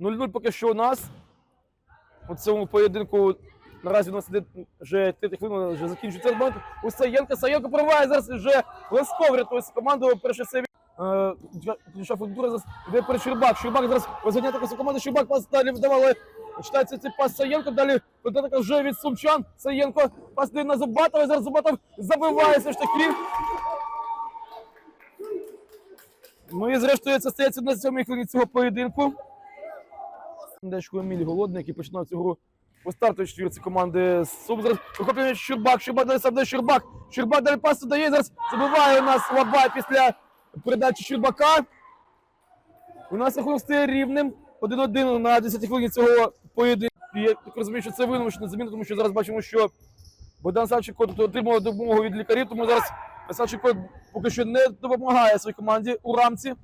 0-0 поки що у нас. У цьому поєдинку наразі у нас іде вже третя хвилина, вже закінчується момент. У Саєнка. Саєнко прориває зараз вже Лесков рятує свою команду. Перший сейв. Е, Підійшла футбура зараз іде перед Щербак. Щербак зараз розганяє таку команду. Щербак пас далі видавали. Читається цей пас Саєнко. Далі контратака вже від Сумчан. Саєнко пас на Зубатова. Зараз Зубатов забиває все ж таки. Ну і зрештою це стається на сьомій хвилині цього поєдинку. Дечко Еміль Голодний, який починав цю гру по старту четвірці команди Сум. Зараз вихоплює Щурбак, Щурбак далі сам дає Щурбак. Щурбак далі пас дає, зараз забиває у нас Лабай після передачі Щурбака. У нас рахунок стає рівним. 1-1 на 10 хвилині цього поєдинку. Я так розумію, що це вимушена заміна, тому що зараз бачимо, що Богдан Савченко отримав допомогу від лікарів, тому зараз Савченко поки що не допомагає своїй команді у рамці.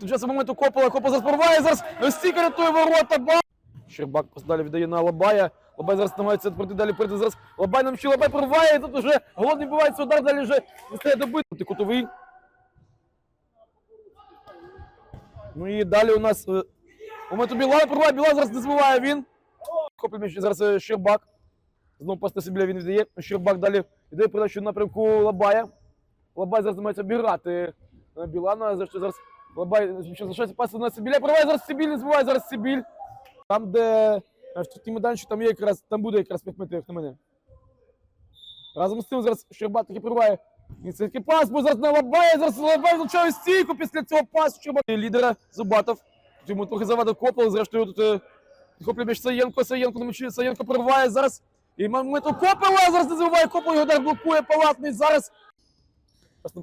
Тим часом моменту Копола, Копола зараз зараз стійка рятує ворота, ба! Щербак далі віддає на Лабая. Лабай зараз намагається пройти далі пройти зараз. Лабай нам ще Лабай порває, і тут вже голодний бувається удар, далі вже не стає добити. Кутовий. Ну і далі у нас е, моменту Білан порває, Білан зараз не збиває він. М'яч зараз е, Щербак. Знову пас на він віддає. Щербак далі йде передачу напрямку Лабая. Лабай зараз намагається обіграти Білана. За що зараз Лабай що залишається пас на Сибіля. Прориває зараз Сибіль, не зараз Сибіль. Там, де е, в штрафній майданчик, там є якраз, там буде якраз 5 метрів, як на мене. Разом з тим зараз Щербак таки прориває. І це такий пас, бо зараз на Лабая, зараз Лабай влучає стійку після цього пасу Щербак. Лідера Зубатов. Йому трохи завадив Копол, зрештою тут е, підхоплює м'яч Саєнко, Саєнко на м'ячі, Саєнко прориває зараз. І момент у Копела, зараз не забуває Копел, його удар блокує Палатний зараз.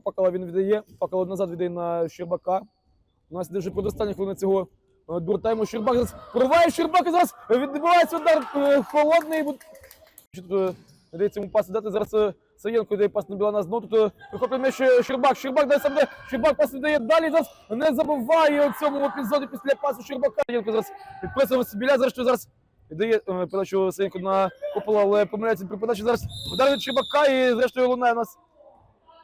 Пакала він віддає, Пакала назад віддає на Щербака. У нас іде вже предостанні хвилини цього е, дуртайму. Щербак зараз прориває Щербак і зараз відбивається удар е, холодний. Що е, дається йому пас дати. Зараз Саєнко дає пас на Білана знову. Тут вихоплює м'яч Щербак. Щербак дає сам де. Щербак пас віддає далі. Зараз не забуває у цьому епізоді після пасу Щербака. Саєнко зараз підписує Сибіля. Зараз що зараз е, передачу Саєнко на Копола, але помиляється при подачі зараз. Удар від і зрештою лунає у нас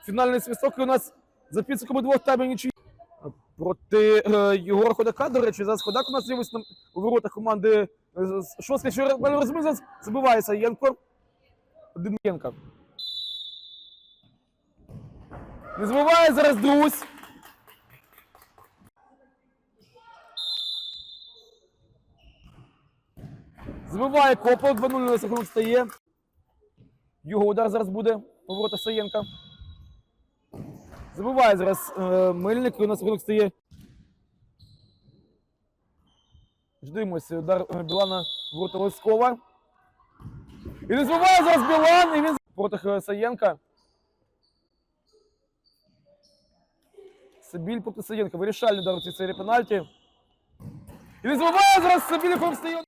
фінальний свисток. У нас за підсумками двох таймів нічиї проти е, Єгора Ходака. До речі, зараз Ходак у нас з'явився у воротах команди Шостка. Що я розумію, зараз забивається Єнко. Один Не забиває зараз Друзь. Забиває Копол, 2-0 на рахунок стає. Його удар зараз буде у воротах Саєнка. Забиває зараз е, Мельник, і у нас рахунок стає. Ждимося, удар Білана ворота Лоскова. І не забиває зараз Білан, і він в воротах е, Саєнка. Сабіль проти Саєнка. Вирішальний удар у цій серії пенальті. І не забиває зараз Сабіль, який стає.